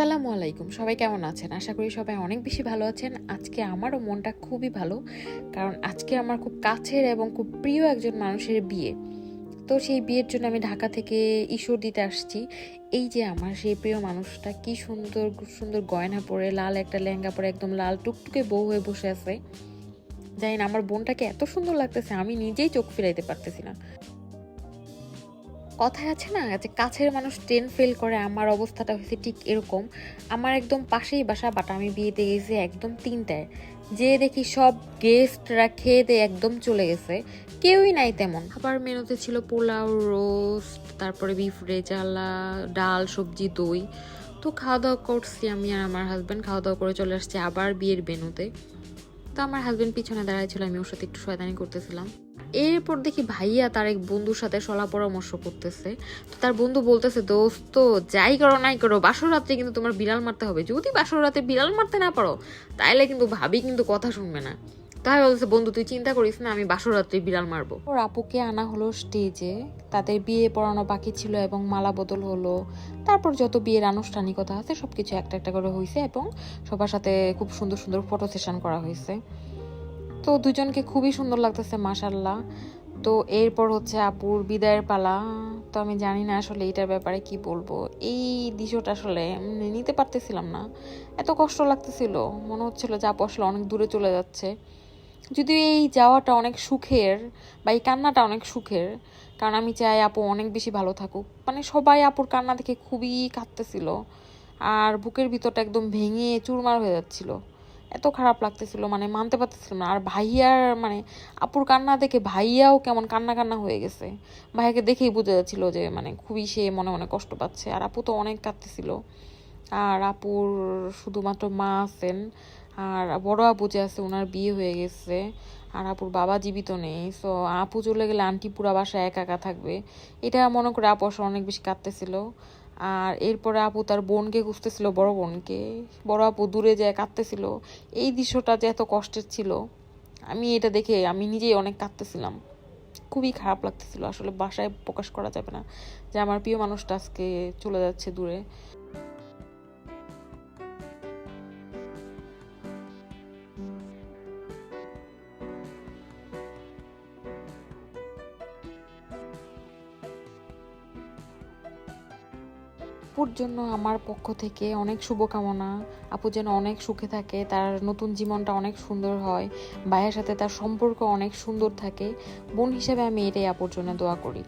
আসসালামু আলাইকুম। সবাই কেমন আছেন? আশা করি সবাই অনেক বেশি ভালো আছেন। আজকে আমারও মনটা খুবই ভালো, কারণ আজকে আমার খুব কাছের এবং খুব প্রিয় একজন মানুষের বিয়ে। তো সেই বিয়ের জন্য আমি ঢাকা থেকে ঈশ্বর দিতে আসছি। এই যে আমার সেই প্রিয় মানুষটা, কি সুন্দর সুন্দর গয়না পরে, লাল একটা লেহেঙ্গা পরে, একদম লাল টুকটুকে বউ হয়ে বসে আছে। জানি না আমার বোনটাকে এত সুন্দর লাগতেছে, আমি নিজেই চোখ ফিরাইতে পারতেছি না। কথায় আছে না, যে কাছের মানুষ ট্রেন ফেল করে, আমার অবস্থাটা হয়েছে ঠিক এরকম। আমার একদম পাশেই বাসা বাট আমি বিয়েতে গেছি একদম তিনটায়। যে দেখি সব গেস্টরা খেয়ে দিয়ে একদম চলে গেছে। কেউই নাই তেমন। আবার মেনুতে ছিল পোলাও রোস্ট তারপরে বিফ রেজালা, ডাল, সবজি, দই। তো খাওয়া দাওয়া করছি আমি আর আমার হাজব্যান্ড খাওয়া দাওয়া করে চলে আসছি আবার বিয়ের বেনুতে তো আমার হাজব্যান্ড পিছনে দাঁড়ায় ছিল, আমি ওর সাথে একটু শয়তানি করতেছিলাম। এরপর দেখি ভাইয়া তার এক বন্ধুর সাথে সলা পরামর্শ করতেছে। তো তার বন্ধু বলতেছে, দোস্ত, যাই করো নাই করো বাসর রাত্রে কিন্তু তোমার বিড়াল মারতে হবে। যদি বাসর রাতে বিড়াল মারতে না পারো, তাইলে কিন্তু ভাবি কিন্তু কথা শুনবে না। তাই বলছে বন্ধু, তুই চিন্তা করিস না, আমি বাসর রাত্রে বিড়াল মারবো। ওর আপুকে আনা হলো স্টেজে। তাদের বিয়ে পড়ানো বাকি ছিল এবং মালা বদল হলো। তারপর যত বিয়ের আনুষ্ঠানিকতা আছে, সবকিছু একটা একটা করে হয়েছে এবং সবার সাথে খুব সুন্দর সুন্দর ফটো সেশন করা হয়েছে তো দুজনকে খুবই সুন্দর লাগতেছে মাসাল্লাহ তো এরপর হচ্ছে আপুর বিদায়ের পালা। তো আমি জানি না আসলে এইটার ব্যাপারে কি বলব। এই দৃশ্যটা আসলে নিতে পারতেছিলাম না। এত কষ্ট লাগতেছিল। মনে হচ্ছিল যে আপু আসলে অনেক দূরে চলে যাচ্ছে। যদিও এই যাওয়াটা অনেক সুখের বা এই কান্নাটা অনেক সুখের। কারণ আমি চাই আপু অনেক বেশি ভালো থাকুক। মানে সবাই আপুর কান্না দেখে খুবই কাঁদতেছিল। আর বুকের ভিতরটা একদম ভেঙে চুরমার হয়ে যাচ্ছিল। এত খারাপ লাগতেছিল মানে মানতে পারতেছিলাম না। আর ভাইয়ার মানে আপুর কান্না দেখে ভাইয়াও কেমন কান্না কান্না হয়ে গেছে। ভাইয়াকে দেখেই বোঝা যাচ্ছিল যে মানে খুবই সে মনে মনে কষ্ট পাচ্ছে। আর আপু তো অনেক কাঁদতেছিল। আর আপুর শুধুমাত্র মা আছেন। আর বড় আপু যে আছে ওনার বিয়ে হয়ে গেছে। আর আপুর বাবা জীবিত নেই। সো আপু চলে গেলে আন্টি পুরা বাসায় একা একা থাকবে। এটা মনে করে আপু অনেক বেশি কাঁদতেছিল। আর এরপরে আপু তার বোনকে খুঁজতেছিল, বড় বোনকে। বড় আপু দূরে যায়, কাঁদতেছিল। এই দৃশ্যটা যে এত কষ্টের ছিল, আমি এটা দেখে আমি নিজেই অনেক কাঁদতেছিলাম। খুবই খারাপ লাগতেছিল, আসলে বাসায় প্রকাশ করা যাবে না যে আমার প্রিয় মানুষটা আজকে চলে যাচ্ছে দূরে। আপুর জন্য আমার পক্ষ থেকে অনেক শুভকামনা। আপু যেন অনেক সুখে থাকে, তার নতুন জীবনটা অনেক সুন্দর হয়, ভাইয়ের সাথে তার সম্পর্ক অনেক সুন্দর থাকে। বোন হিসেবে আমি এটাই আপুর জন্য দোয়া করি।